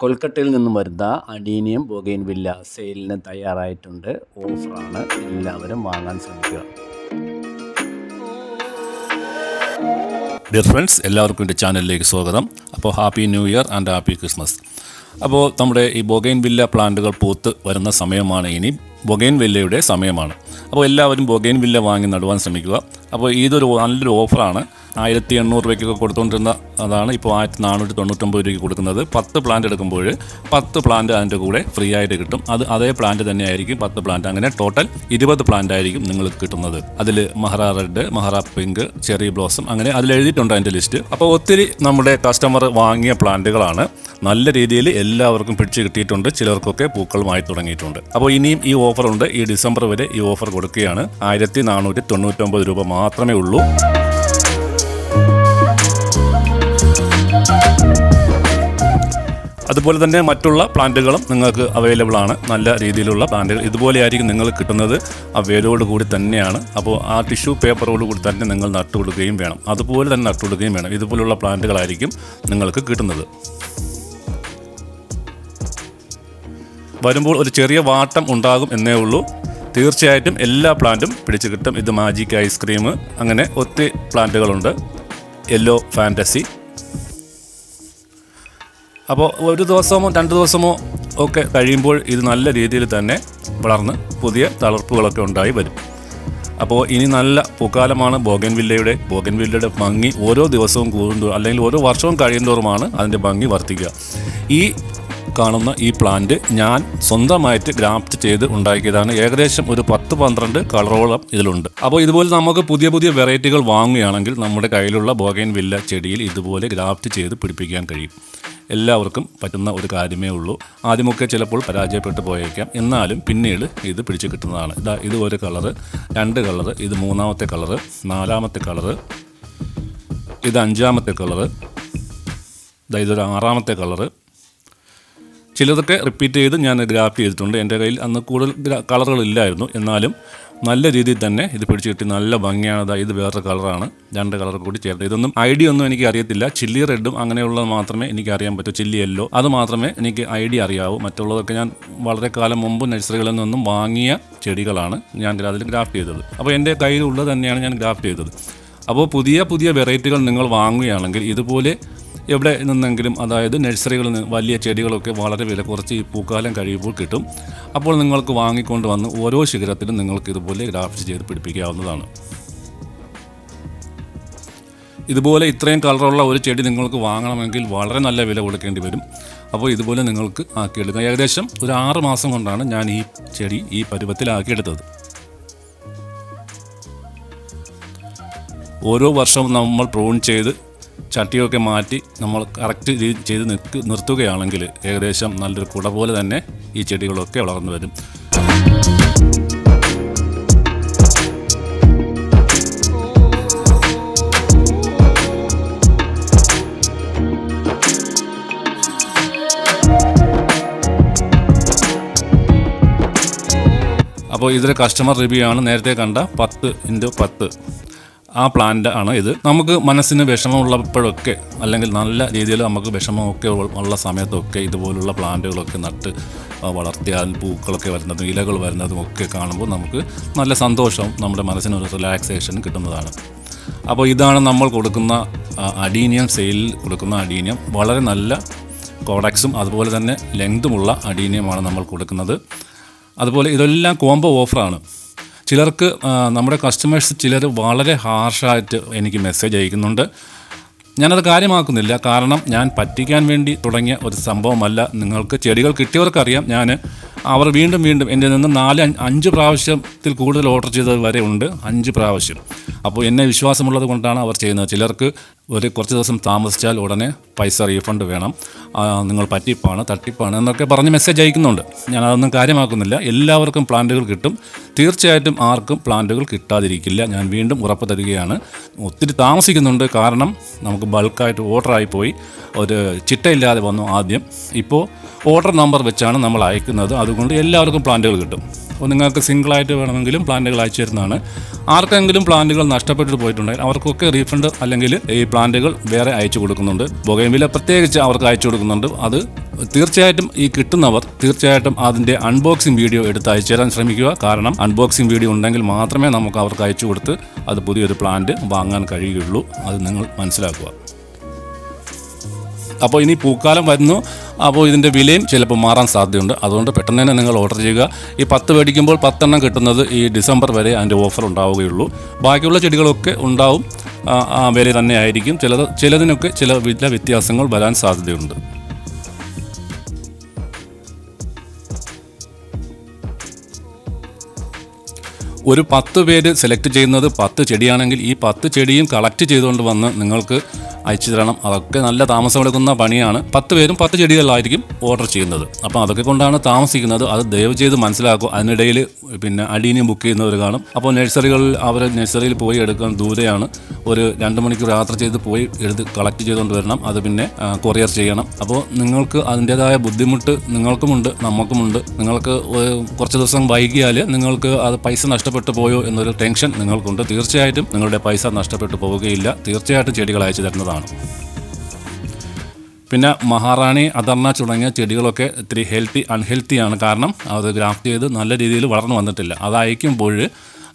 കൊൽക്കത്തയിൽ നിന്നും വരുന്ന അഡീനിയം ബൊഗെയിൻവില്ല സെയിലിന് തയ്യാറായിട്ടുണ്ട്. ഓഫറാണ്. എല്ലാവരും വാങ്ങാൻ ശ്രമിക്കുക. ഡിയർ ഫ്രണ്ട്സ് എല്ലാവർക്കും എന്റെ ചാനലിലേക്ക് സ്വാഗതം. അപ്പോൾ happy new year and happy Christmas. അപ്പോൾ നമ്മുടെ ഈ ബൊഗൈൻ വില്ല പ്ലാന്റുകൾ പൂത്ത് വരുന്ന സമയമാണ് ഇനി. ബൊഗൈൻ വില്ലയുടെ സമയമാണ്. അപ്പോൾ എല്ലാവരും ബൊഗൈൻ വില്ല വാങ്ങി നടുവാൻ ശ്രമിക്കുക. അപ്പോൾ ഇതൊരു നല്ലൊരു ഓഫറാണ്. ആയിരത്തി എണ്ണൂറ് രൂപയ്ക്കൊക്കെ കൊടുത്തുകൊണ്ടിരുന്ന അതാണ് ഇപ്പോൾ ആയിരത്തി നാനൂറ്റി തൊണ്ണൂറ്റൊമ്പത് രൂപയ്ക്ക് കൊടുക്കുന്നത്. പത്ത് പ്ലാന്റ് എടുക്കുമ്പോൾ പത്ത് പ്ലാന്റ് അതിന്റെ കൂടെ ഫ്രീ ആയിട്ട് കിട്ടും. അത് അതേ പ്ലാന്റ് തന്നെയായിരിക്കും പത്ത് പ്ലാന്റ്. അങ്ങനെ ടോട്ടൽ ഇരുപത് പ്ലാന്റ് ആയിരിക്കും നിങ്ങൾക്ക് കിട്ടുന്നത്. അതിൽ Mahara red Mahara pink cherry blossom അങ്ങനെ അതിൽ എഴുതിയിട്ടുണ്ട് അതിന്റെ ലിസ്റ്റ്. അപ്പോൾ ഒത്തിരി നമ്മുടെ കസ്റ്റമർ വാങ്ങിയ പ്ലാന്റുകളാണ്. നല്ല രീതിയിൽ എല്ലാവർക്കും പിടിച്ച് കിട്ടിയിട്ടുണ്ട്. ചിലർക്കൊക്കെ പൂക്കളുമായി തുടങ്ങിയിട്ടുണ്ട്. അപ്പോൾ ഇനിയും ഈ ഓഫർ ഉണ്ട് ഈ ഡിസംബർ വരെ ഈ ഓഫർ കൊടുക്കുകയാണ്. ആയിരത്തി നാനൂറ്റി തൊണ്ണൂറ്റൊമ്പത് രൂപ മാത്രമേ ഉള്ളൂ. അതുപോലെ തന്നെ മറ്റുള്ള പ്ലാന്റുകളും നിങ്ങൾക്ക് അവൈലബിൾ ആണ്. നല്ല രീതിയിലുള്ള പ്ലാന്റുകൾ. ഇതുപോലെയായിരിക്കും നിങ്ങൾ കിട്ടുന്നത്. ആ വേരോട് കൂടി തന്നെയാണ്. അപ്പോൾ ആ ടിഷ്യൂ പേപ്പറോട് കൂടി തന്നെ നിങ്ങൾ നട്ടുകൊടുക്കുകയും വേണം. അതുപോലെ തന്നെ നട്ടുകൊടുക്കുകയും വേണം. ഇതുപോലുള്ള പ്ലാന്റുകളായിരിക്കും നിങ്ങൾക്ക് കിട്ടുന്നത്. വരുമ്പോൾ ഒരു ചെറിയ വാട്ടം ഉണ്ടാകും എന്നേ ഉള്ളൂ. തീർച്ചയായിട്ടും എല്ലാ പ്ലാന്റും പിടിച്ചു കിട്ടും. ഇത് മാജിക് ഐസ്ക്രീം അങ്ങനെ ഒത്തിരി പ്ലാന്റുകളുണ്ട്. യെല്ലോ ഫാന്റസി അപ്പോൾ ഒരു ദിവസമോ രണ്ട് ദിവസമോ ഒക്കെ കഴിയുമ്പോൾ ഇത് നല്ല രീതിയിൽ തന്നെ വളർന്ന് പുതിയ തളർപ്പുകളൊക്കെ ഉണ്ടായി വരും. അപ്പോൾ ഇനി നല്ല പൂക്കാലമാണ് ബോഗൻവില്ലയുടെ ബോഗൻവില്ലയുടെ ഭംഗി ഓരോ ദിവസവും കൂടുന്തോറും അല്ലെങ്കിൽ ഓരോ വർഷവും കഴിയുന്തോറുമാണ് അതിന്റെ ഭംഗി വർദ്ധിക്കുക. ഈ കാണുന്ന ഈ പ്ലാന്റ് ഞാൻ സ്വന്തമായിട്ട് ഗ്രാഫ്റ്റ് ചെയ്ത് ഉണ്ടാക്കിയതാണ്. ഏകദേശം ഒരു പത്ത് പന്ത്രണ്ട് കളറോളം ഇതിലുണ്ട്. അപ്പോൾ ഇതുപോലെ നമുക്ക് പുതിയ പുതിയ വെറൈറ്റികൾ വാങ്ങുകയാണെങ്കിൽ നമ്മുടെ കയ്യിലുള്ള ബോഗൈൻ വില്ല ചെടിയിൽ ഇതുപോലെ ഗ്രാഫ്റ്റ് ചെയ്ത് പിടിപ്പിക്കാൻ കഴിയും. എല്ലാവർക്കും പറ്റുന്ന ഒരു കാര്യമേ ഉള്ളൂ. ആദ്യമൊക്കെ ചിലപ്പോൾ പരാജയപ്പെട്ടു പോയേക്കാം. എന്നാലും പിന്നീട് ഇത് പിടിച്ചു കിട്ടുന്നതാണ്. ഇതാ ഇത് ഒരു കളറ് രണ്ട് കളറ് ഇത് മൂന്നാമത്തെ കളറ് നാലാമത്തെ കളറ് ഇത് അഞ്ചാമത്തെ കളറ് ഇതാ ഇതൊരു ആറാമത്തെ കളറ് ചിലതൊക്കെ റിപ്പീറ്റ് ചെയ്ത് ഞാൻ ഗ്രാഫ്റ്റ് ചെയ്തിട്ടുണ്ട്. എന്റെ കയ്യിൽ അന്ന് കൂടുതൽ കളറുകളില്ലായിരുന്നു എന്നാലും നല്ല രീതിയിൽ തന്നെ ഇത് പിടിച്ചു കിട്ടി. നല്ല ഭംഗിയാണ്. ഇത് വേറൊരു കളറാണ് രണ്ട് കളർ കൂടി ചേർത്ത്. ഇതൊന്നും ഐഡിയ ഒന്നും എനിക്ക് അറിയത്തില്ല. ചില്ലി റെഡും അങ്ങനെയുള്ളത് മാത്രമേ എനിക്ക് അറിയാൻ പറ്റൂ. ചില്ലി യെല്ലോ അത് മാത്രമേ എനിക്ക് ഐഡിയ അറിയാവൂ. മറ്റുള്ളതൊക്കെ ഞാൻ വളരെ കാലം മുമ്പ് നഴ്സറികളിൽ നിന്നും വാങ്ങിയ ചെടികളാണ് ഞാൻ അതിൽ ഗ്രാഫ്റ്റ് ചെയ്തത്. അപ്പോൾ എന്റെ കയ്യിലുള്ളത് തന്നെയാണ് ഞാൻ ഗ്രാഫ്റ്റ് ചെയ്തത്. അപ്പോൾ പുതിയ പുതിയ വെറൈറ്റികൾ നിങ്ങൾ വാങ്ങുകയാണെങ്കിൽ ഇതുപോലെ എവിടെ നിന്നെങ്കിലും അതായത് നഴ്സറികളിൽ നിന്ന് വലിയ ചെടികളൊക്കെ വളരെ വില കുറച്ച് ഈ പൂക്കാലം കഴിയുമ്പോൾ കിട്ടും. അപ്പോൾ നിങ്ങൾക്ക് വാങ്ങിക്കൊണ്ട് വന്ന് ഓരോ ശിഖരത്തിലും നിങ്ങൾക്ക് ഇതുപോലെ ഗ്രാഫ്റ്റ് ചെയ്ത് പിടിപ്പിക്കാവുന്നതാണ്. ഇതുപോലെ ഇത്രയും കളറുള്ള ഒരു ചെടി നിങ്ങൾക്ക് വാങ്ങണമെങ്കിൽ വളരെ നല്ല വില കൊടുക്കേണ്ടി വരും. അപ്പോൾ ഇതുപോലെ നിങ്ങൾക്ക് ആക്കിയെടുക്കാം. ഏകദേശം ഒരു ആറ് മാസം കൊണ്ടാണ് ഞാൻ ഈ ചെടി ഈ പരുവത്തിലാക്കിയെടുത്തത്. ഓരോ വർഷവും നമ്മൾ പ്രൂൺ ചെയ്ത് ചട്ടിയൊക്കെ മാറ്റി നമ്മൾ കറക്റ്റ് രീതി ചെയ്ത് നിൽക്ക് നിർത്തുകയാണെങ്കിൽ ഏകദേശം നല്ലൊരു കുട പോലെ തന്നെ ഈ ചെടികളൊക്കെ വളർന്നു വരും. അപ്പോൾ ഇതിലെ കസ്റ്റമർ റിവ്യൂ ആണ്. നേരത്തെ കണ്ട പത്ത് ഇന്റു പത്ത്. ആ പ്ലാന്റ് ആണ് ഇത്. നമുക്ക് മനസ്സിന് വിഷമമുള്ളപ്പോഴൊക്കെ അല്ലെങ്കിൽ നല്ല രീതിയിൽ നമുക്ക് വിഷമമൊക്കെ ഉള്ള സമയത്തൊക്കെ ഇതുപോലുള്ള പ്ലാന്റുകളൊക്കെ നട്ട് വളർത്തിയാൽ പൂക്കളൊക്കെ വരുന്നതും ഇലകൾ വരുന്നതും ഒക്കെ കാണുമ്പോൾ നമുക്ക് നല്ല സന്തോഷം നമ്മുടെ മനസ്സിനൊരു റിലാക്സേഷൻ കിട്ടുന്നതാണ്. അപ്പോൾ ഇതാണ് നമ്മൾ കൊടുക്കുന്ന അഡീനിയം സെയിലിൽ കൊടുക്കുന്ന അഡീനിയം വളരെ നല്ല കോഡക്സും അതുപോലെ തന്നെ ലെങ്തുമുള്ള അഡീനിയമാണ് നമ്മൾ കൊടുക്കുന്നത്. അതുപോലെ ഇതെല്ലാം കോംബോ ഓഫറാണ് ചിലർക്ക് നമ്മുടെ കസ്റ്റമേഴ്സ് ചിലർ വളരെ ഹാർഷായിട്ട് എനിക്ക് മെസ്സേജ് അയക്കുന്നുണ്ട്. ഞാനത് കാര്യമാക്കുന്നില്ല. കാരണം ഞാൻ പറ്റിക്കാൻ വേണ്ടി തുടങ്ങിയ ഒരു സംഭവമല്ല. നിങ്ങൾക്ക് ചെടികൾ കിട്ടിയവർക്കറിയാം. ഞാൻ അവർ വീണ്ടും വീണ്ടും എന്റെ നിന്ന് നാല് അഞ്ച് പ്രാവശ്യത്തിൽ കൂടുതൽ ഓർഡർ ചെയ്തത് വരെ ഉണ്ട്. അഞ്ച് പ്രാവശ്യം. അപ്പോൾ എന്നെ വിശ്വാസമുള്ളത് കൊണ്ടാണ് അവർ ചെയ്യുന്നത്. ചിലർക്ക് ഒരു കുറച്ച് ദിവസം താമസിച്ചാൽ ഉടനെ പൈസ റീഫണ്ട് വേണം. നിങ്ങൾ പറ്റിപ്പാണ് തട്ടിപ്പാണ് എന്നൊക്കെ പറഞ്ഞ് മെസ്സേജ് അയക്കുന്നുണ്ട്. ഞാൻ അതൊന്നും കാര്യമാക്കുന്നില്ല. എല്ലാവർക്കും പ്ലാന്റുകൾ കിട്ടും. തീർച്ചയായിട്ടും ആർക്കും പ്ലാന്റുകൾ കിട്ടാതിരിക്കില്ല. ഞാൻ വീണ്ടും ഉറപ്പ് തരികയാണ്. ഒത്തിരി താമസിക്കുന്നുണ്ട്. കാരണം നമുക്ക് ബൾക്കായിട്ട് ഓർഡറായി പോയി. ഒരു ചിട്ടയില്ലാതെ വന്നു ആദ്യം. ഇപ്പോൾ ഓർഡർ നമ്പർ വെച്ചാണ് നമ്മൾ അയക്കുന്നത്. അതുകൊണ്ട് എല്ലാവർക്കും പ്ലാന്റുകൾ കിട്ടും. അപ്പോൾ നിങ്ങൾക്ക് സിംഗിളായിട്ട് വേണമെങ്കിലും പ്ലാന്റുകൾ അയച്ചു തരുന്നതാണ്. ആർക്കെങ്കിലും പ്ലാന്റുകൾ നഷ്ടപ്പെട്ടിട്ട് പോയിട്ടുണ്ടെങ്കിൽ അവർക്കൊക്കെ റീഫണ്ട് അല്ലെങ്കിൽ ഈ പ്ലാന്റുകൾ വേറെ അയച്ചു കൊടുക്കുന്നുണ്ട്. ബൊഗൈൻവില്ല പ്രത്യേകിച്ച് അവർക്ക് അയച്ചു കൊടുക്കുന്നുണ്ട്. അത് തീർച്ചയായിട്ടും ഈ കിട്ടുന്നവർ തീർച്ചയായിട്ടും അതിന്റെ അൺബോക്സിംഗ് വീഡിയോ എടുത്ത് അയച്ചു തരാൻ ശ്രമിക്കുക. കാരണം അൺബോക്സിംഗ് വീഡിയോ ഉണ്ടെങ്കിൽ മാത്രമേ നമുക്ക് അവർക്ക് അയച്ചു കൊടുത്ത് അത് പുതിയൊരു പ്ലാന്റ് വാങ്ങാൻ കഴിയുകയുള്ളൂ. അത് നിങ്ങൾ മനസ്സിലാക്കുക. അപ്പോൾ ഇനി പൂക്കാലം വരുന്നു. അപ്പോൾ ഇതിന്റെ വിലയും ചിലപ്പോൾ മാറാൻ സാധ്യതയുണ്ട്. അതുകൊണ്ട് പെട്ടെന്ന് തന്നെ നിങ്ങൾ ഓർഡർ ചെയ്യുക. ഈ പത്ത് മേടിക്കുമ്പോൾ പത്തെണ്ണം കിട്ടുന്നത് ഈ ഡിസംബർ വരെ അതിന്റെ ഓഫർ ഉണ്ടാവുകയുള്ളൂ. ബാക്കിയുള്ള ചെടികളൊക്കെ ഉണ്ടാവും. വില തന്നെ ആയിരിക്കും. ചിലത് ചിലതിനൊക്കെ ചില വില വ്യത്യാസങ്ങൾ വരാൻ സാധ്യതയുണ്ട്. ഒരു പത്ത് പേര് സെലക്ട് ചെയ്യുന്നത് പത്ത് ചെടിയാണെങ്കിൽ ഈ പത്ത് ചെടിയും കളക്ട് ചെയ്തുകൊണ്ട് വന്ന് നിങ്ങൾക്ക് അയച്ചു തരണം. അതൊക്കെ നല്ല താമസമെടുക്കുന്ന പണിയാണ്. പത്ത് പേരും പത്ത് ചെടികളിലായിരിക്കും ഓർഡർ ചെയ്യുന്നത്. അപ്പം അതൊക്കെ കൊണ്ടാണ് താമസിക്കുന്നത്. അത് ദയവ് ചെയ്ത് മനസ്സിലാക്കുക. അതിനിടയിൽ പിന്നെ അടീനിയം ബുക്ക് ചെയ്യുന്നവർ കാണും. അപ്പോൾ നഴ്സറികളിൽ അവർ നഴ്സറിയിൽ പോയി എടുക്കാൻ ദൂരെയാണ്. ഒരു രണ്ട് മണിക്കൂർ യാത്ര ചെയ്ത് പോയി എടുത്ത് കളക്ട് ചെയ്തുകൊണ്ട് വരണം. അത് പിന്നെ കൊറിയർ ചെയ്യണം. അപ്പോൾ നിങ്ങൾക്ക് അതിന്റെതായ ബുദ്ധിമുട്ട് നിങ്ങൾക്കുമുണ്ട് നമുക്കുമുണ്ട് നിങ്ങൾക്ക് കുറച്ച് ദിവസം വൈകിയാൽ നിങ്ങൾക്ക് അത് പൈസ നഷ്ടപ്പെട്ടു പോയോ എന്നൊരു ടെൻഷൻ നിങ്ങൾക്കുണ്ട്. തീർച്ചയായിട്ടും നിങ്ങളുടെ പൈസ നഷ്ടപ്പെട്ടു പോവുകയില്ല. തീർച്ചയായിട്ടും ചെടികൾ അയച്ചു തരുന്നതാണ്. പിന്നെ മഹാറാണി അദർണ തുടങ്ങിയ ചെടികളൊക്കെ ഇത്തിരി ഹെൽത്തി അൺഹെൽത്തിയാണ് കാരണം അത് ഗ്രാഫ്റ്റ് ചെയ്ത് നല്ല രീതിയിൽ വളർന്നു വന്നിട്ടില്ല. അത് അയക്കുമ്പോൾ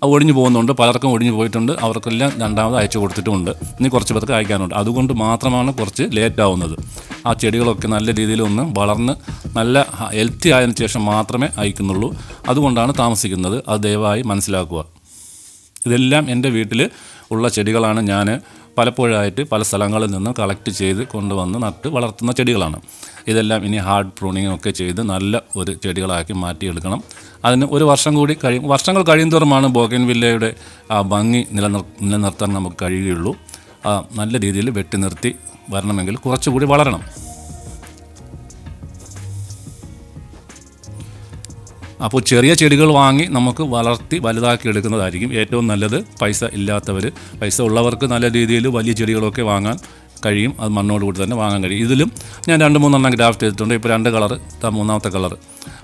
അത് ഒടിഞ്ഞു പോകുന്നുണ്ട്. പലർക്കും ഒഴിഞ്ഞു പോയിട്ടുണ്ട്. അവർക്കെല്ലാം രണ്ടാമത് അയച്ചു കൊടുത്തിട്ടുമുണ്ട്. ഇനി കുറച്ച് പേർക്ക് അയക്കാനുണ്ട്. അതുകൊണ്ട് മാത്രമാണ് കുറച്ച് ലേറ്റ് ആവുന്നത്. ആ ചെടികളൊക്കെ നല്ല രീതിയിൽ ഒന്ന് വളർന്ന് നല്ല ഹെൽത്തി ആയതിനു ശേഷം മാത്രമേ അയക്കുന്നുള്ളൂ. അതുകൊണ്ടാണ് താമസിക്കുന്നത്. അത് ദയവായി മനസ്സിലാക്കുക. ഇതെല്ലാം എന്റെ വീട്ടിൽ ഉള്ള ചെടികളാണ് ഞാൻ പലപ്പോഴായിട്ട് പല സ്ഥലങ്ങളിൽ നിന്ന് കളക്ട് ചെയ്ത് കൊണ്ടുവന്ന് നട്ട് വളർത്തുന്ന ചെടികളാണ്. ഇതെല്ലാം ഇനി ഹാർഡ് പ്രൂണിങ് ഒക്കെ ചെയ്ത് നല്ല ഒരു ചെടികളാക്കി മാറ്റിയെടുക്കണം. അതിന് ഒരു വർഷം കൂടി കഴിയും. വർഷങ്ങൾ കഴിയുന്തോറുമാണ് ബോഗൻ വില്ലയുടെ ആ ഭംഗി നിലനിർ നിലനിർത്താൻ നമുക്ക് കഴിയുകയുള്ളൂ. നല്ല രീതിയിൽ വെട്ടി നിർത്തി വരണമെങ്കിൽ കുറച്ചുകൂടി വളരണം. അപ്പോൾ ചെറിയ ചെടികൾ വാങ്ങി നമുക്ക് വളർത്തി വലുതാക്കി എടുക്കുന്നതായിരിക്കും ഏറ്റവും നല്ലത്. പൈസ ഇല്ലാത്തവർ പൈസ ഉള്ളവർക്ക് നല്ല രീതിയിൽ വലിയ ചെടികളൊക്കെ വാങ്ങാൻ കഴിയും. അത് മണ്ണോട് കൂടി തന്നെ വാങ്ങാൻ കഴിയും. ഇതിലും ഞാൻ രണ്ട് മൂന്നെണ്ണം ഗ്രാഫ്റ്റ് ചെയ്തിട്ടുണ്ട്. ഇപ്പോൾ രണ്ട് കളർ മൂന്നാമത്തെ കളർ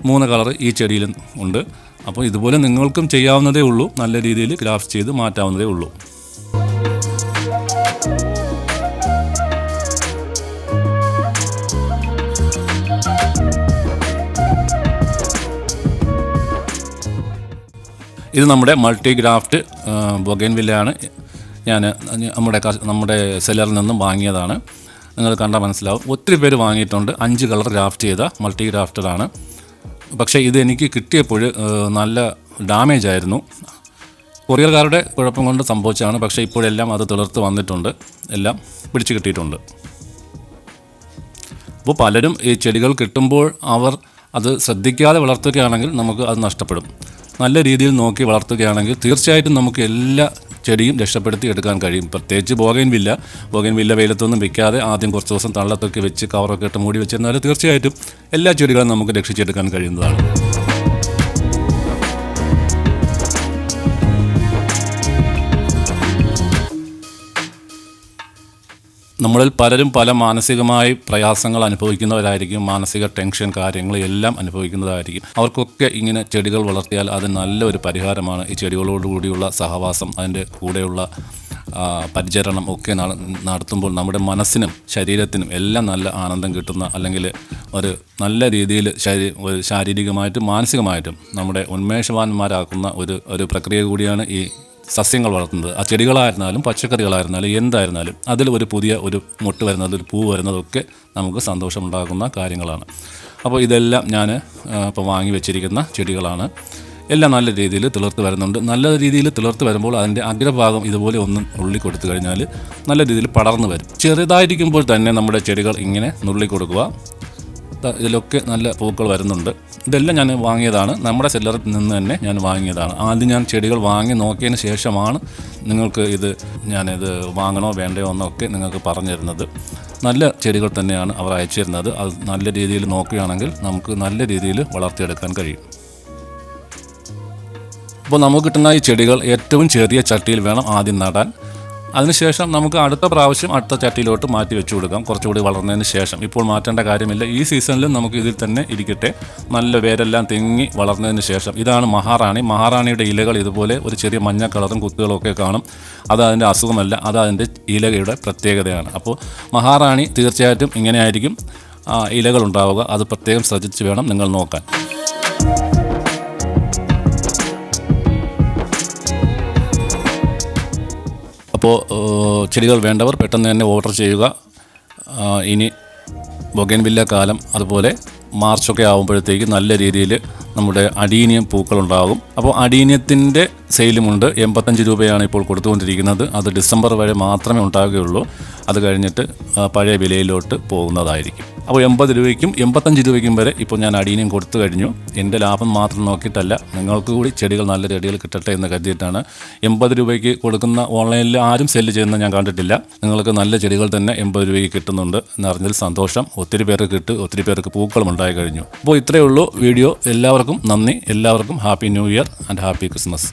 മൂന്ന് കളർ ഈ ചെടിയിലും ഉണ്ട്. അപ്പോൾ ഇതുപോലെ നിങ്ങൾക്കും ചെയ്യാവുന്നതേ ഉള്ളൂ. നല്ല രീതിയിൽ ഗ്രാഫ്റ്റ് ചെയ്ത് മാറ്റാവുന്നതേ ഉള്ളൂ. ഇത് നമ്മുടെ മൾട്ടി ഗ്രാഫ്റ്റ് ബൊഗൈൻവില്ലയാണ് ഞാൻ നമ്മുടെ നമ്മുടെ സെല്ലറിൽ നിന്നും വാങ്ങിയതാണ്. നിങ്ങൾ കണ്ടാൽ മനസ്സിലാവും. ഒത്തിരി പേര് വാങ്ങിയിട്ടുണ്ട്. അഞ്ച് കളർ ഗ്രാഫ്റ്റ് ചെയ്ത മൾട്ടി ഗ്രാഫ്റ്റഡാണ് പക്ഷേ ഇത് എനിക്ക് കിട്ടിയപ്പോൾ നല്ല ഡാമേജ് ആയിരുന്നു. കൊറിയർകാരുടെ കുഴപ്പം കൊണ്ട് സംഭവിച്ചതാണ്. പക്ഷേ ഇപ്പോഴെല്ലാം അത് തിളർത്ത് വന്നിട്ടുണ്ട്. എല്ലാം പിടിച്ചു കിട്ടിയിട്ടുണ്ട്. അപ്പോൾ പലരും ഈ ചെടികൾ കിട്ടുമ്പോൾ അവർ അത് ശ്രദ്ധിക്കാതെ വളർത്തുകയാണെങ്കിൽ നമുക്ക് അത് നഷ്ടപ്പെടും. നല്ല രീതിയിൽ നോക്കി വളർത്തുകയാണെങ്കിൽ തീർച്ചയായിട്ടും നമുക്ക് എല്ലാ ചെടിയും രക്ഷപ്പെടുത്തി എടുക്കാൻ കഴിയും. പ്രത്യേകിച്ച് ബോഗൈൻ വില്ല ബോഗൈൻ വില്ല വെയിലത്തൊന്നും വെക്കാതെ ആദ്യം കുറച്ച് ദിവസം തള്ളത്തൊക്കെ വെച്ച് കവറൊക്കെ ഇട്ട് മൂടി വെച്ചിരുന്നാൽ തീർച്ചയായിട്ടും എല്ലാ ചെടികളും നമുക്ക് രക്ഷിച്ചെടുക്കാൻ കഴിയുന്നതാണ്. നമ്മളിൽ പലരും പല മാനസികമായി പ്രയാസങ്ങൾ അനുഭവിക്കുന്നവരായിരിക്കും മാനസിക ടെൻഷൻ കാര്യങ്ങൾ എല്ലാം അനുഭവിക്കുന്നതായിരിക്കും. അവർക്കൊക്കെ ഇങ്ങനെ ചെടികൾ വളർത്തിയാൽ അത് നല്ലൊരു പരിഹാരമാണ്. ഈ ചെടികളോടുകൂടിയുള്ള സഹവാസം അതിന്റെ കൂടെയുള്ള പരിചരണം ഒക്കെ നടത്തുമ്പോൾ നമ്മുടെ മനസ്സിനും ശരീരത്തിനും എല്ലാം നല്ല ആനന്ദം കിട്ടുന്ന അല്ലെങ്കിൽ ഒരു നല്ല രീതിയിൽ ഒരു ശാരീരികമായിട്ടും മാനസികമായിട്ടും നമ്മുടെ ഉന്മേഷവാന്മാരാക്കുന്ന ഒരു ഒരു പ്രക്രിയ കൂടിയാണ് ഈ സസ്യങ്ങൾ വളർത്തുന്നത്. ആ ചെടികളായിരുന്നാലും പച്ചക്കറികളായിരുന്നാലും എന്തായിരുന്നാലും അതിൽ ഒരു പുതിയ ഒരു മുട്ട് വരുന്നത് ഒരു പൂ വരുന്നതൊക്കെ നമുക്ക് സന്തോഷമുണ്ടാക്കുന്ന കാര്യങ്ങളാണ്. അപ്പോൾ ഇതെല്ലാം ഞാൻ ഇപ്പോൾ വാങ്ങി വെച്ചിരിക്കുന്ന ചെടികളാണ്. എല്ലാം നല്ല രീതിയിൽ തിളർത്ത് വരുന്നുണ്ട്. നല്ല രീതിയിൽ തിളർത്ത് വരുമ്പോൾ അതിന്റെ അഗ്രഭാഗം ഇതുപോലെ ഒന്ന് നുള്ളി കൊടുത്തു കഴിഞ്ഞാൽ നല്ല രീതിയിൽ പടർന്നു വരും. ചെറുതായിരിക്കുമ്പോൾ തന്നെ നമ്മുടെ ചെടികൾ ഇങ്ങനെ നുള്ളി കൊടുക്കുക ദാ ഇതിലൊക്കെ നല്ല പൂക്കൾ വരുന്നുണ്ട്. ഇതെല്ലാം ഞാൻ വാങ്ങിയതാണ്. നമ്മുടെ സെല്ലറിൽ നിന്ന് തന്നെ ഞാൻ വാങ്ങിയതാണ്. ആദ്യം ഞാൻ ചെടികൾ വാങ്ങി നോക്കിയതിന് ശേഷമാണ് നിങ്ങൾക്ക് ഇത് ഞാനിത് വാങ്ങണോ വേണ്ടയോ എന്നൊക്കെ നിങ്ങൾക്ക് പറഞ്ഞു തരുന്നത് നല്ല ചെടികൾ തന്നെയാണ് അവർ അയച്ചു തരുന്നത് അത് നല്ല രീതിയിൽ നോക്കുകയാണെങ്കിൽ നമുക്ക് നല്ല രീതിയിൽ വളർത്തിയെടുക്കാൻ കഴിയും. അപ്പോൾ നമുക്ക് കിട്ടുന്ന ഈ ചെടികൾ ഏറ്റവും ചെറിയ ചട്ടിയിൽ വേണം ആദ്യം നടാൻ. അതിനുശേഷം നമുക്ക് അടുത്ത പ്രാവശ്യം അടുത്ത ചട്ടിയിലോട്ട് മാറ്റി വെച്ചു കൊടുക്കാം. കുറച്ചുകൂടി വളർന്നതിന് ശേഷം. ഇപ്പോൾ മാറ്റേണ്ട കാര്യമില്ല. ഈ സീസണിലും നമുക്ക് ഇതിൽ തന്നെ ഇരിക്കട്ടെ. നല്ല വേരെല്ലാം തെങ്ങി വളർന്നതിന് ശേഷം. ഇതാണ് മഹാറാണി. മഹാറാണിയുടെ ഇലകൾ ഇതുപോലെ ഒരു ചെറിയ മഞ്ഞ കളറും കുത്തുകളും ഒക്കെ കാണും. അത് അതിന്റെ അസുഖമല്ല. അത് അതിന്റെ ഇലകയുടെ പ്രത്യേകതയാണ്. അപ്പോൾ മഹാറാണി തീർച്ചയായിട്ടും ഇങ്ങനെയായിരിക്കും. ഇലകളുണ്ടാവുക അത് പ്രത്യേകം ശ്രദ്ധിച്ച് വേണം നിങ്ങൾ നോക്കാൻ. അപ്പോൾ ചെടികൾ വേണ്ടവർ പെട്ടെന്ന് തന്നെ ഓർഡർ ചെയ്യുക. ഇനി ബൊഗൻവില്ല കാലം അതുപോലെ മാർച്ചൊക്കെ ആകുമ്പോഴത്തേക്ക് നല്ല രീതിയിൽ നമ്മുടെ അടീനിയം പൂക്കളുണ്ടാകും അപ്പോൾ അടീനിയത്തിന്റെ സെയിലുമുണ്ട്. എൺപത്തഞ്ച് രൂപയാണ് ഇപ്പോൾ കൊടുത്തുകൊണ്ടിരിക്കുന്നത്. അത് ഡിസംബർ വരെ മാത്രമേ ഉണ്ടാകുകയുള്ളൂ. അത് കഴിഞ്ഞിട്ട് പഴയ വിലയിലോട്ട് പോകുന്നതായിരിക്കും. അപ്പോൾ എൺപത് രൂപയ്ക്കും എൺപത്തഞ്ച് രൂപയ്ക്കും വരെ ഇപ്പോൾ ഞാൻ അടീനിയം കൊടുത്തു കഴിഞ്ഞു. എന്റെ ലാഭം മാത്രം നോക്കിയിട്ടല്ല നിങ്ങൾക്ക് കൂടി ചെടികൾ നല്ല ചെടികൾ കിട്ടട്ടെ എന്ന് കരുതിയിട്ടാണ് എൺപത് രൂപയ്ക്ക് കൊടുക്കുന്ന ഓൺലൈനിൽ ആരും സെല്ല് ചെയ്യുന്ന ഞാൻ കണ്ടിട്ടില്ല. നിങ്ങൾക്ക് നല്ല ചെടികൾ തന്നെ എൺപത് രൂപയ്ക്ക് കിട്ടുന്നുണ്ട് എന്നറിഞ്ഞതിൽ സന്തോഷം. ഒത്തിരി പേർക്ക് കിട്ടും ഒത്തിരി പേർക്ക് പൂക്കളും ഉണ്ടായി കഴിഞ്ഞു. അപ്പോൾ ഇത്രയേ ഉള്ളൂ വീഡിയോ. എല്ലാവർക്കും നന്ദി. എല്ലാവർക്കും happy new year and happy Christmas.